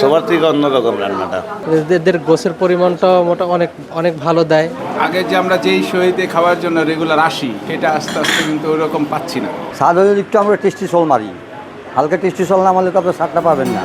সবার থেকে অন্যরকম রান্নাটা। এদের গোছের পরিমাণটা মোটা অনেক অনেক ভালো দেয়। আগে যে আমরা যেই শহীদে খাওয়ার জন্য রেগুলার আসি সেটা আস্তে আস্তে কিন্তু ওরকম পাচ্ছি না। স্বাদ হলে একটু আমরা টেস্টি সল মারি। হালকা টেস্টি সল না মারলে তো আপনার স্বাদটা পাবেন না।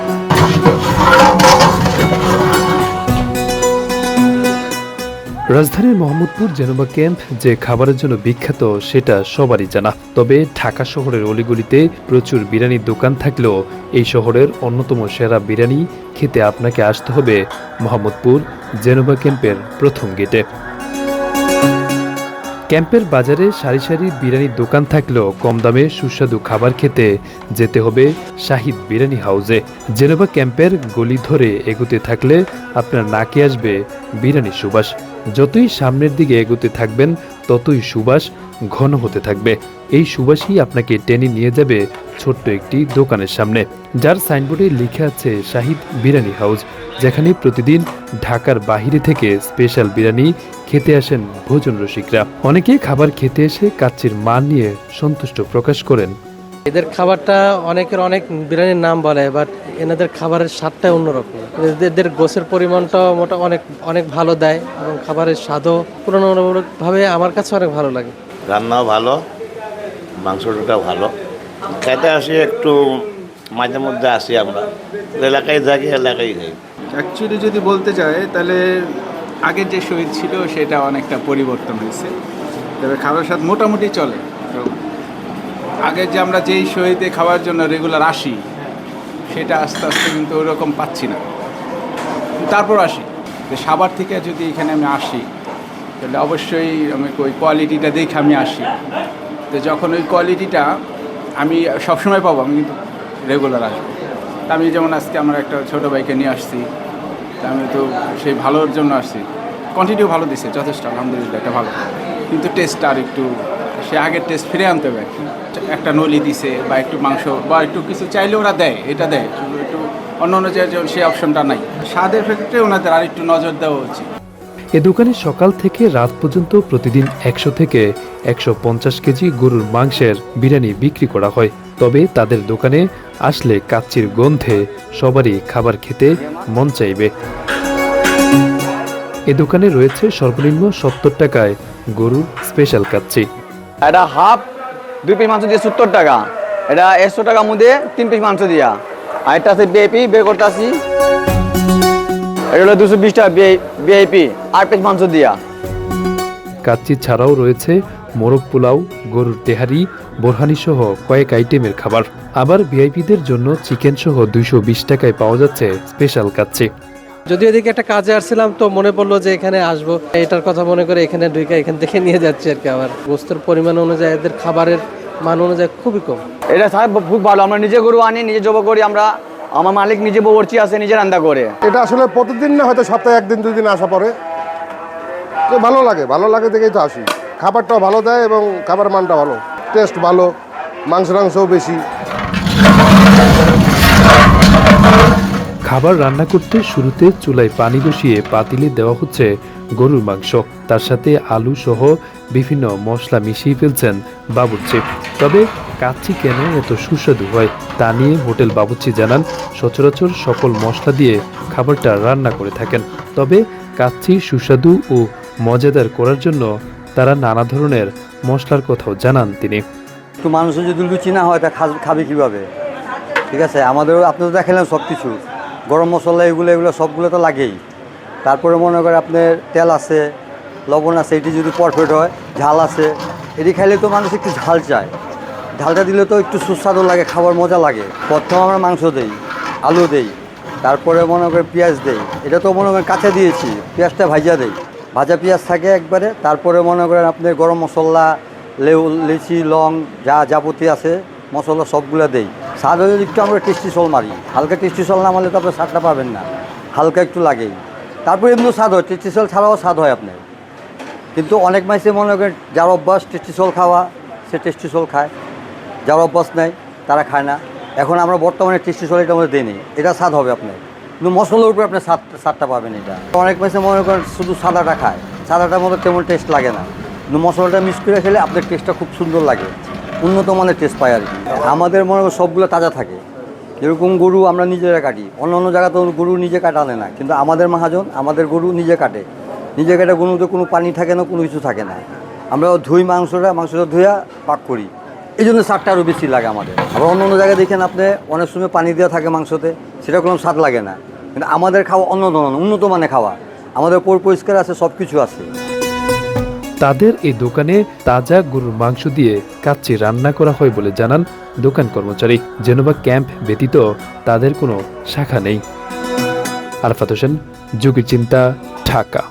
রাজধানীর মোহাম্মদপুর জেনোবা ক্যাম্প যে খাবারের জন্য বিখ্যাত, সেটা সবারই জানা। তবে ঢাকা শহরের অলিগলিতে প্রচুর বিরিয়ানির দোকান থাকলেও এই শহরের অন্যতম সেরা বিরিয়ানি খেতে আপনাকে আসতে হবে মোহাম্মদপুর জেনোবা ক্যাম্পের প্রথম গেটে। ক্যাম্পের বাজারে সারি সারি বিরিয়ানির দোকান থাকলেও কম দামে সুস্বাদু খাবার খেতে যেতে হবে শাহিদ বিরিয়ানি হাউসে। জেনোভা ক্যাম্পের গলি ধরে এগোতে থাকলে আপনার নাকে আসবে বিরিয়ানি সুবাস। যতই সামনের দিকে এগোতে থাকবেন, ততই সুবাস ঘন হতে থাকবে। এই সুবাসই আপনাকে টেনে নিয়ে যাবে ছোট্ট একটি দোকানের সামনে, যার সাইনবোর্ডে লিখে আছে শাহিদ বিরিয়ানি হাউস, যেখানে প্রতিদিন ঢাকার বাহিরে থেকে স্পেশাল বিরিয়ানি খেতে আসেন ভোজন রসিকরা। অনেকেই খাবার খেতে এসে কাচ্চির মান নিয়ে সন্তুষ্ট প্রকাশ করেন। এদের খাবারটা অনেকের অনেক বিরিয়ানির নাম বলে বাট এনাদের খাবারের স্বাদটা অন্যরকম। এদের- এদের গোছের পরিমাণটা মোটা অনেক অনেক ভালো দেয় এবং খাবারের স্বাদও তুলনামূলকভাবে আমার কাছে অনেক ভালো লাগে। রান্নাও ভালো মাংসটা ভালো। খেতে আসি একটু মাঝে মধ্যে আসি আমরা। এলাকায় থাকি এলাকায় খাই। অ্যাকচুয়ালি যদি বলতে চাই তাহলে আগের যে শহীদ ছিল সেটা অনেকটা পরিবর্তন হয়েছে। তবে খাবার স্বাদ মোটামুটি চলে। আগে যে আমরা যেই শহীদে খাওয়ার জন্য রেগুলার আসি, সেটা আস্তে আস্তে কিন্তু ওরকম পাচ্ছি না। তারপর আসি। তো সাবার থেকে যদি এখানে আমি আসি, তাহলে অবশ্যই আমি ওই কোয়ালিটিটা দেখে আমি আসি। তো যখন ওই কোয়ালিটিটা আমি সবসময় পাবো, আমি কিন্তু রেগুলার আসব। তা আমি যেমন আজকে আমার একটা ছোটো বাইকে নিয়ে আসছি, তা আমি তো সেই ভালোর জন্য আসছি। কোয়ান্টিটিও ভালো দিছে, যথেষ্ট, আলহামদুলিল্লাহ, এটা ভালো। কিন্তু টেস্টটা আর একটু সে আগের টেস্ট ফিরে আনতে হবে। একটা নলি দিছে বা একটু মাংস বা একটু কিছু চাইলে ওরা দেয়, এটা দেয়। একটু অন্য অন্য যেমন সেই অপশনটা নাই। স্বাদের ক্ষেত্রে ওনাদের আর একটু নজর দেওয়া উচিত। এ দোকানে সকাল থেকে রাত পর্যন্ত প্রতিদিন একশো থেকে একশো পঞ্চাশ কেজি গরুর মাংসের বিরিয়ানি বিক্রি করা হয়। তবে তাদের দোকানে আসলে কাচ্চির গন্ধে সবারই খাবার খেতে মন চাইবে। এ দোকানে রয়েছে সর্বনিম্ন সত্তর টাকায় গরুর স্পেশাল কাচ্চি। এটা হাফ দুই পিস মাংস দিয়ে সত্তর টাকা। এটা একশো টাকার মধ্যে তিন পিস মাংস দিয়া। আর এটা আছে বিআইপি বের করতে আসি এটা হলো দুশো বিশ টাকা বিআইপি আট পিস মাংস দিয়া। কাচ্চি ছাড়াও রয়েছে মোরগ পোলাও, গরুর তেহারি, বোরহানি সহ কয়েক আইটেমের খাবার। আবার ভিআইপিদের জন্য চিকেন সহ দুইশো বিশ টাকায় পাওয়া যাচ্ছে স্পেশাল কাচ্চি। যদি এদিকে একটা কাজে আসছিলাম তো মনে পড়ল যে এখানে আসব। এটার কথা মনে করে এখানে ঢুকে এখান থেকে নিয়ে যাচ্ছি আর কি আবার। গোস্তের পরিমাণ অনুযায়ী এদের খাবারের মান অনুযায়ী খুবই কম। এটা স্যার খুব ভালো। আমরা নিজে গরু আনি নিজে জব করি আমরা আমার মালিক নিজে বর্চি আছে নিজে রান্না করে। এটা আসলে প্রতিদিন না হয়তো সপ্তাহে একদিন দুই দিন আসা পরে তো ভালো লাগে ভালো লাগে দেখেই তো আসি। খাবারটাও ভালো দেয় এবং খাবার মানটা ভালো। টেস্ট ভালো মাংস টাংসও বেশি। খাবার রান্না করতে শুরুতে চুলায় পানি বসিয়ে পাতিলে দেওয়া হচ্ছে গরুর মাংস। তার সাথে আলু সহ বিভিন্ন মশলা মিশিয়ে ফেলছেন বাবুর্চি। তবে কাচ্চি কেন এত সুস্বাদু হয় তা নিয়ে হোটেল বাবুর্চি জানান, সচরাচর সকল মশলা দিয়ে খাবারটা রান্না করে থাকেন। তবে কাচ্চি সুস্বাদু ও মজাদার করার জন্য তারা নানা ধরনের মশলার কথাও জানান তিনি। একটু মানুষের যদি লুচি না হয়, তা খাবে কীভাবে? ঠিক আছে, আমাদেরও আপনি তো দেখালেন সব কিছু গরম মশলা এগুলো এগুলো সবগুলো তো লাগেই। তারপরে মনে করে আপনার তেল আছে, লবণ আছে, এটি যদি পারফেক্ট হয়, ঝাল আছে, এটি খাইলে তো মানুষ একটু ঝাল চায়। ঝালটা দিলে তো একটু সুস্বাদু লাগে, খাবার মজা লাগে। প্রথম আমরা মাংস দেই, আলু দেই, তারপরে মনে করে পেঁয়াজ দেই। এটা তো মনে করেন কাঁচা দিয়েছি, পেঁয়াজটা ভাজা দেই। ভাজা পেঁয়াজ থাকে একবারে, তারপরে মনে করেন আপনি গরম মশলা লেউ লিচি, লং, যা যাবতীয় আছে মশলা সবগুলো দেই। স্বাদ হলে একটু আমরা টেস্টি সল মারি। হালকা টেস্টি সল না মারলে তো আপনার স্বাদটা পাবেন না। হালকা একটু লাগেই। তারপরে এমনিও স্বাদ হয়। টেস্টি সল ছাড়াও স্বাদ হয় আপনার। কিন্তু অনেক মাইসে মনে করেন, যার অভ্যাস টেস্টি সল খাওয়া, সে টেস্টি সল খায়। যার অভ্যাস নেই, তারা খায় না। এখন আমরা বর্তমানে টেস্টি সল এটা আমাদের দিই এটা স্বাদ হবে আপনার। কিন্তু মশলার উপরে আপনার স্বাদ, স্বাদটা পাবেন এটা। অনেক মাইসে মনে করেন, শুধু সাদাটা খায়। সাদাটার মধ্যে তেমন টেস্ট লাগে না। কিন্তু মশলাটা মিক্স করে খেলে আপনার টেস্টটা খুব সুন্দর লাগে। উন্নত মানের টেস্ট পায় আর কি। আমাদের মনে সবগুলো তাজা থাকে। যেরকম গরু আমরা নিজেরা কাটি, অন্য অন্য জায়গাতে গরু নিজে কাটালে না। কিন্তু আমাদের মহাজন, আমাদের গরু নিজে কাটে। নিজে কাটে গরুতে কোনো পানি থাকে না, কোনো কিছু থাকে না। আমরা ধুই মাংসটা মাংসটা ধুইয়া পাক করি। এই জন্য স্বাদটা আরও বেশি লাগে আমাদের। আবার অন্য অন্য জায়গায় দেখেন আপনি, অনেক সময় পানি দেওয়া থাকে মাংসতে, সেটা কোনো স্বাদ লাগে না। কিন্তু আমাদের খাওয়া অন্য ধরনের উন্নত মানে খাওয়া। আমাদের পর পরিষ্কার আছে সব কিছু আছে। তাদের এই দোকানে তাজা গরুর মাংস দিয়ে কাচ্চি রান্না করা হয় বলে জানান দোকান কর্মচারী। জেনোভা ক্যাম্প ব্যতীত তাদের কোনো শাখা নেই। আরফাত হোসেন, যুগের চিন্তা, ঢাকা।